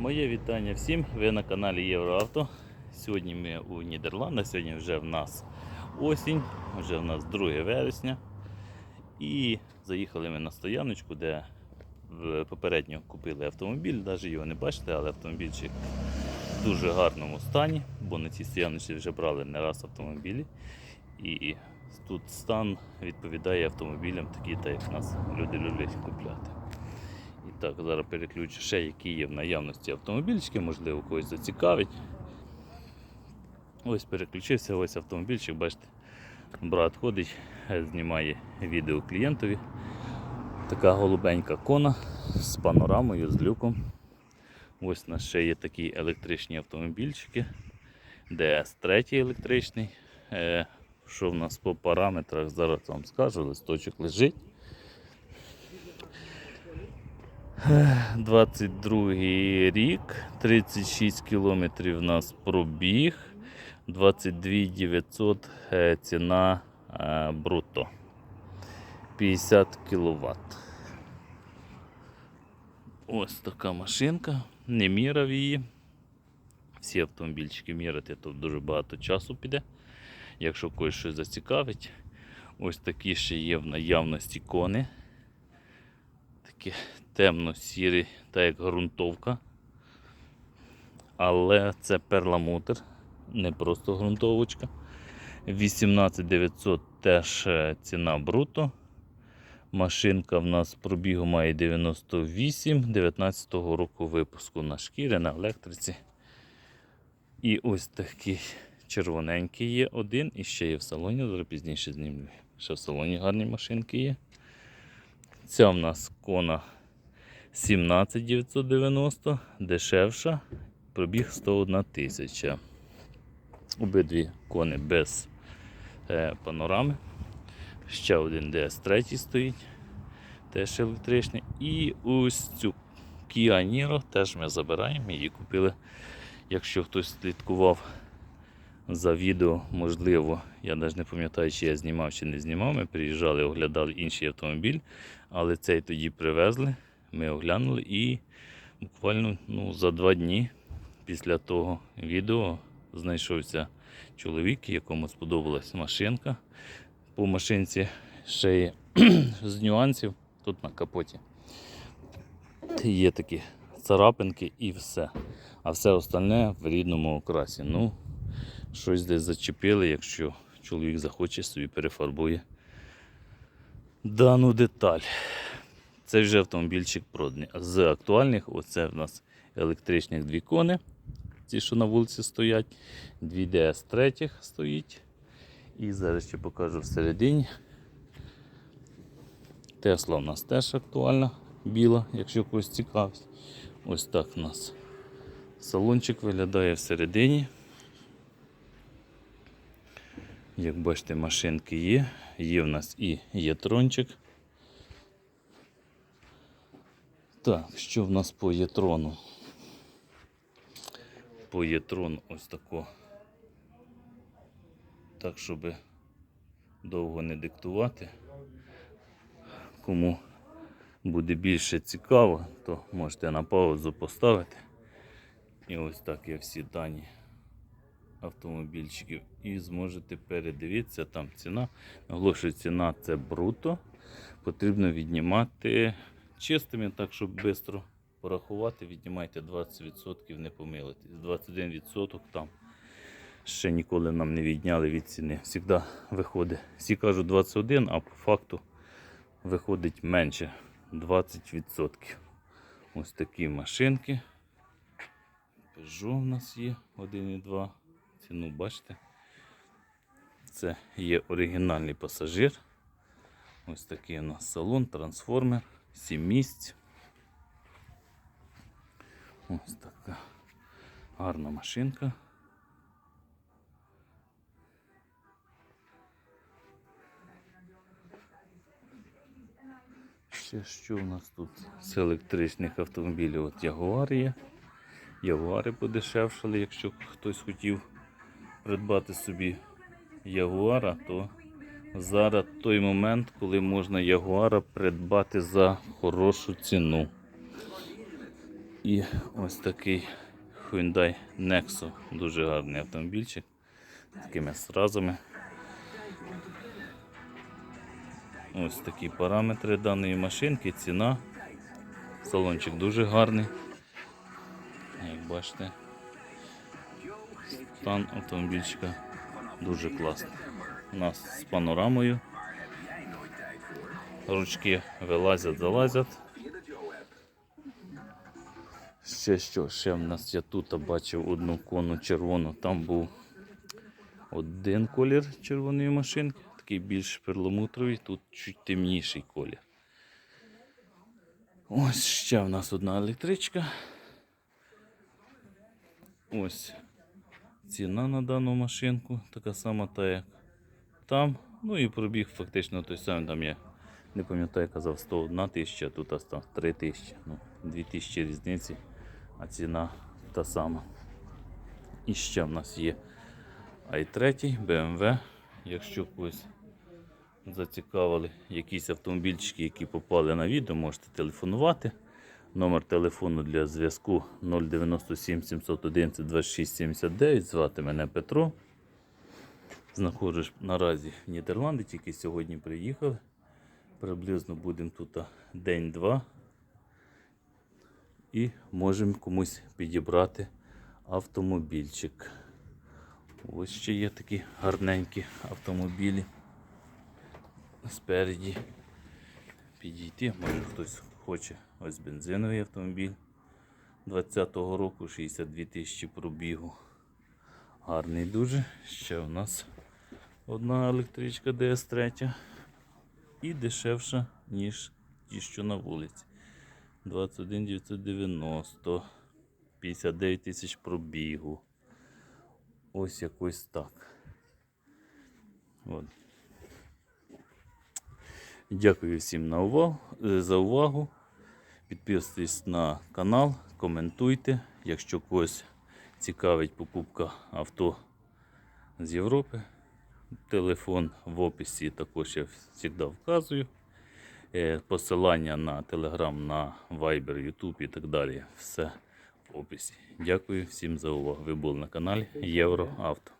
Моє вітання всім. Ви на каналі Євроавто. Сьогодні ми у Нідерландах, сьогодні вже в нас осінь, вже в нас 2 вересня. І заїхали ми на стояночку, де попередньо купили автомобіль. Навіть його не бачите, але автомобільчик в дуже гарному стані, бо на цій стояночці вже брали не раз автомобілі. І тут стан відповідає автомобілям, такі, так як нас люди люблять купляти. Так, зараз переключу ще, які є в наявності автомобільчики, можливо, когось зацікавить. Ось переключився, ось автомобільчик, бачите, брат ходить, знімає відео клієнтові. Така голубенька кона з панорамою, з люком. Ось у нас ще є такі електричні автомобільчики. ДС-3 електричний. Е, Що в нас по параметрах, зараз вам скажу, листочок лежить. 22 рік, 36 кілометрів у нас пробіг, 22 900 е, ціна брутто. 50 кВт. Ось така машинка. Не міряв її. Всі автомобільчики міряти, то дуже багато часу піде. Якщо когось щось зацікавить. Ось такі ще є в наявності кони. Такі темно-сірі, так як ґрунтовка. Але це перламутр, не просто ґрунтовочка. 18900 теж е, ціна бруто. Машинка в нас пробігу має 98 19-го року випуску на шкірі, на електриці. І ось такий червоненький є один і ще є в салоні, зараз пізніше знімлю. Ще в салоні гарні машинки є. Ця в нас кона 17990, дешевша, пробіг 101 тисяча. Обидві кони без е, панорами. Ще один DS3 стоїть, теж електричний. І ось цю Kia Niro теж ми забираємо. Її купили. Якщо хтось слідкував за відео, можливо, я навіть не пам'ятаю, чи я знімав, чи не знімав. Ми приїжджали, оглядали інший автомобіль, але цей тоді привезли. Ми оглянули і буквально ну, за два дні після того відео знайшовся чоловік, якому сподобалась машинка. По машинці ще є з нюансів тут на капоті. Є такі царапинки і все. А все остальне в рідному окрасі. Ну, щось десь зачепили, якщо чоловік захоче, собі перефарбує дану деталь. Це вже автомобільчик проданий. З актуальних, оце в нас електричних дві кони, ті, що на вулиці стоять, дві ds 3 стоїть. І зараз ще покажу всередині. Тесла у нас теж актуальна, біла, якщо когось цікавить. Ось так у нас салончик виглядає всередині. Як бачите, машинки є. Є в нас і єтрончик. Так, що в нас по єтрону? По єтрону ось тако. Так, щоб довго не диктувати. Кому буде більше цікаво, то можете на паузу поставити. І ось так є всі дані автомобільчиків. І зможете передивитися, там ціна. Наголошую, ціна це бруто. Потрібно віднімати чистими, так щоб швидко порахувати. Віднімайте 20%, не помилитесь. 21% там ще ніколи нам не відняли від ціни. Завжди виходить. Всі кажуть 21, а по факту виходить менше 20%. Ось такі машинки. Peugeot у нас є 1,2. Ціну бачите. Це є оригінальний пасажир. Ось такий у нас салон, трансформер, 7 місць. Ось така гарна машинка. Ще що у нас тут з електричних автомобілів? От Ягуар є. Ягуари подешевшали, якщо хтось хотів придбати собі Ягуара, то зараз той момент, коли можна Ягуара придбати за хорошу ціну. І ось такий Hyundai Nexo. Дуже гарний автомобільчик. З такими стразами. Ось такі параметри даної машинки, ціна. Салончик дуже гарний. Як бачите, стан автомобільчика дуже класний. У нас з панорамою. Ручки вилазять, залазять. Ще що, ще в нас я тут бачив одну кону червону. Там був один колір червоної машинки, такий більш перламутровий, тут чуть темніший колір. Ось ще в нас одна електричка. Ось ціна на дану машинку, така сама та як там. Ну і пробіг фактично той самий, там я не пам'ятаю, казав 101 тисяча, а тут став 3 тисячі. Ну, 2 тисячі різниці, а ціна та сама. І ще в нас є i3 BMW. Якщо когось зацікавили якісь автомобільчики, які попали на відео, можете телефонувати. Номер телефону для зв'язку 097 711 26 79. Звати мене Петро. Знаходжусь наразі в Нідерланди, тільки сьогодні приїхали. Приблизно будемо тут день-два. І можемо комусь підібрати автомобільчик. Ось ще є такі гарненькі автомобілі. Спереді підійти, може хтось хоче ось бензиновий автомобіль 20-го року, 62 тисячі пробігу. Гарний дуже. Ще у нас одна електричка DS3 і дешевша, ніж ті, що на вулиці. 21 990, 59 тисяч пробігу. Ось якось так. От. Дякую всім на увагу, е, за увагу. Підписуйтесь на канал, коментуйте. Якщо когось цікавить покупка авто з Європи, телефон в описі також я завжди вказую. Е, Посилання на Telegram, на Viber, YouTube і так далі. Все в описі. Дякую всім за увагу. Ви були на каналі Євроавто.